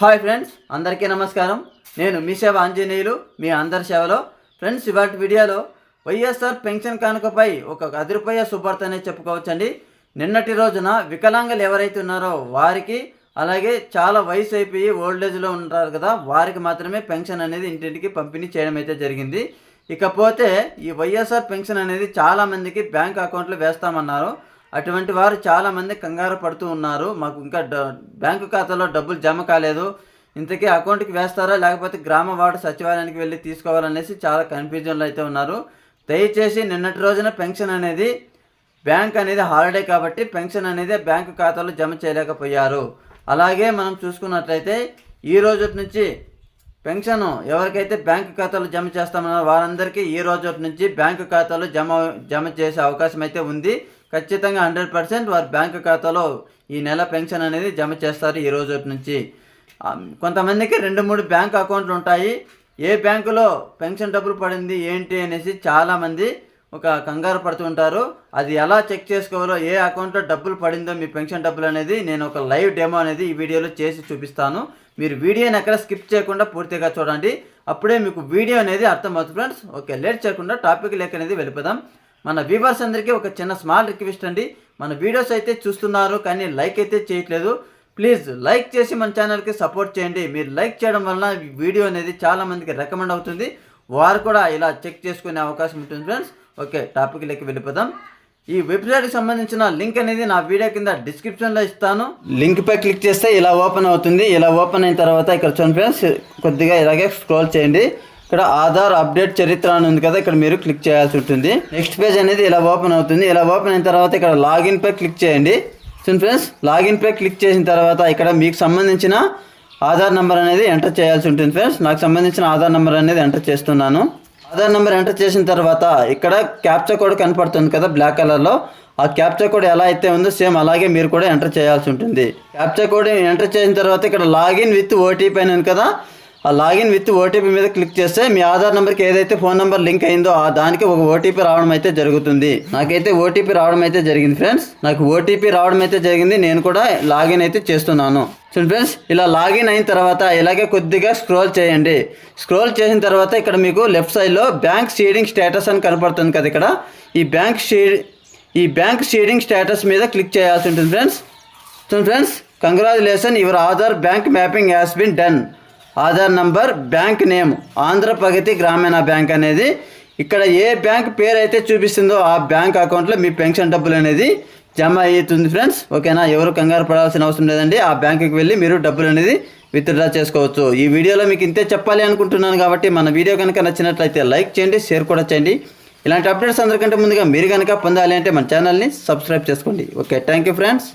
Hi friends అందరికీ నమస్కారం. నేను మీ సేవ ఆంజనేయులు మీ అందరి సేవలో. ఫ్రెండ్స్ ఇవాటి వీడియోలో వైఎస్ఆర్ పెన్షన్ కానుకపై ఒక అదిరిపోయే శుభార్త అనేది చెప్పుకోవచ్చండి. నిన్నటి రోజున వికలాంగులు ఎవరైతే ఉన్నారో వారికి అలాగే చాలా వయసు అయిపోయి ఓల్డ్ ఏజ్లో ఉంటారు కదా వారికి మాత్రమే పెన్షన్ అనేది ఇంటింటికి పంపిణీ చేయడం అయితే జరిగింది. ఇకపోతే ఈ వైఎస్ఆర్ పెన్షన్ అనేది చాలామందికి బ్యాంక్ అకౌంట్లో వేస్తామన్నారు. అటువంటి వారు చాలామంది కంగారు పడుతూ ఉన్నారు. మాకు ఇంకా డ బ్యాంకు ఖాతాలో డబ్బులు జమ కాలేదు. ఇంతకీ అకౌంట్కి వేస్తారా? లేకపోతే గ్రామ వార్డు సచివాలయానికి వెళ్ళి తీసుకోవాలనేసి చాలా కన్ఫ్యూజన్లో అయితే ఉన్నారు. దయచేసి నిన్నటి రోజున పెన్షన్ అనేది బ్యాంక్ అనేది హాలిడే కాబట్టి పెన్షన్ అనేది బ్యాంకు ఖాతాలో జమ చేయలేకపోయారు. అలాగే మనం చూసుకున్నట్లయితే ఈ రోజు నుంచి పెన్షన్ ఎవరికైతే బ్యాంకు ఖాతాలో జమ చేస్తామన్నారో వారందరికీ ఈ రోజు నుంచి బ్యాంకు ఖాతాలో జమ జమ చేసే అవకాశం అయితే ఉంది. ఖచ్చితంగా హండ్రెడ్ పర్సెంట్ వారి బ్యాంకు ఖాతాలో ఈ నెల పెన్షన్ అనేది జమ చేస్తారు ఈ రోజు నుంచి. కొంతమందికి రెండు మూడు బ్యాంక్ అకౌంట్లు ఉంటాయి. ఏ బ్యాంకులో పెన్షన్ డబ్బులు పడింది ఏంటి అనేసి చాలామంది ఒక కంగారు పడుతుంటారు అది ఎలా చెక్ చేసుకోవాలో ఏ అకౌంట్లో డబ్బులు పడిందో మీ పెన్షన్ డబ్బులు అనేది నేను ఒక లైవ్ డెమో అనేది ఈ వీడియోలో చేసి చూపిస్తాను. మీరు వీడియోని ఎక్కడ స్కిప్ చేయకుండా పూర్తిగా చూడండి. అప్పుడే మీకు వీడియో అనేది అర్థమవుతుంది ఫ్రెండ్స్. ఓకే లేట్ చేయకుండా టాపిక్ లేక అనేది వెళ్ళిపోదాం. మన వ్యూవర్స్ అందరికీ ఒక చిన్న స్మాల్ రిక్వెస్ట్ అండి. మన వీడియోస్ అయితే చూస్తున్నారు కానీ లైక్ అయితే చేయట్లేదు. ప్లీజ్ లైక్ చేసి మన ఛానల్కి సపోర్ట్ చేయండి. మీరు లైక్ చేయడం వలన వీడియో అనేది చాలామందికి రికమెండ్ అవుతుంది. వారు కూడా ఇలా చెక్ చేసుకునే అవకాశం ఉంటుంది ఫ్రెండ్స్. ఓకే టాపిక్లోకి వెళ్ళిపోదాం. ఈ వెబ్సైట్కి సంబంధించిన లింక్ అనేది నా వీడియో కింద డిస్క్రిప్షన్లో ఇస్తాను. లింక్పై క్లిక్ చేస్తే ఇలా ఓపెన్ అవుతుంది. ఇలా ఓపెన్ అయిన తర్వాత ఇక్కడ చూడండి ఫ్రెండ్స్ కొద్దిగా ఇలాగే స్క్రోల్ చేయండి. ఇక్కడ ఆధార్ అప్డేట్ చరిత్ర అని ఉంది కదా ఇక్కడ మీరు క్లిక్ చేయాల్సి ఉంటుంది. నెక్స్ట్ పేజ్ అనేది ఇలా ఓపెన్ అవుతుంది. ఇలా ఓపెన్ అయిన తర్వాత ఇక్కడ లాగిన్ పై క్లిక్ చేయండి. చూడండి ఫ్రెండ్స్ లాగిన్ పై క్లిక్ చేసిన తర్వాత ఇక్కడ మీకు సంబంధించిన ఆధార్ నెంబర్ అనేది ఎంటర్ చేయాల్సి ఉంటుంది ఫ్రెండ్స్. నాకు సంబంధించిన ఆధార్ నెంబర్ అనేది ఎంటర్ చేస్తున్నాను. ఆధార్ నెంబర్ ఎంటర్ చేసిన తర్వాత ఇక్కడ క్యాప్చా కోడ్ కనపడుతుంది కదా బ్లాక్ కలర్లో ఆ క్యాప్చా కోడ్ ఎలా అయితే ఉందో సేమ్ అలాగే మీరు కూడా ఎంటర్ చేయాల్సి ఉంటుంది. క్యాప్చా కోడ్ ఎంటర్ చేసిన తర్వాత ఇక్కడ లాగిన్ విత్ ఓటీపీ అని కదా. ఆ లాగిన్ విత్ ఓటీపీ మీద క్లిక్ చేస్తే మీ ఆధార్ నెంబర్కి ఏదైతే ఫోన్ నెంబర్ లింక్ అయిందో ఆ దానికి ఒక ఓటీపీ రావడం అయితే జరుగుతుంది. నాకైతే ఓటీపీ రావడం అయితే జరిగింది ఫ్రెండ్స్. నాకు ఓటీపీ రావడం అయితే జరిగింది. నేను కూడా లాగిన్ అయితే చేస్తున్నాను. చూడండి ఫ్రెండ్స్ ఇలా లాగిన్ అయిన తర్వాత ఇలాగే కొద్దిగా స్క్రోల్ చేయండి. స్క్రోల్ చేసిన తర్వాత ఇక్కడ మీకు లెఫ్ట్ సైడ్లో బ్యాంక్ షీడింగ్ స్టేటస్ అని కనపడుతుంది కదా ఇక్కడ. ఈ బ్యాంక్ షీడ్ ఈ బ్యాంక్ షీడింగ్ స్టేటస్ మీద క్లిక్ చేయాల్సి ఉంటుంది ఫ్రెండ్స్. చూడండి friends congratulation your Aadhaar bank mapping has been done. Aadhaar number bank name Andhra Pragathi Grameena bank అనేది. ఇక్కడ ఏ బ్యాంక్ పేరు అయితే చూపిస్తుందో ఆ బ్యాంక్ అకౌంట్లో మీ పెన్షన్ డబ్బులు అనేది జమ అవుతుంది ఫ్రెండ్స్. ఓకేనా? ఎవరు కంగారు పడాల్సిన అవసరం లేదండి. ఆ బ్యాంకుకి వెళ్ళి మీరు డబ్బులు అనేది విత్డ్రా చేసుకోవచ్చు. ఈ వీడియోలో మీకు ఇంతే చెప్పాలి అనుకుంటున్నాను కాబట్టి మన వీడియో కనుక నచ్చినట్లయితే లైక్ చేయండి షేర్ కూడా చేయండి. ఇలాంటి అప్డేట్స్ అందరికంటే ముందుగా మీరు కనుక పొందాలి అంటే మన ఛానల్ని సబ్స్క్రైబ్ చేసుకోండి. Okay thank you friends.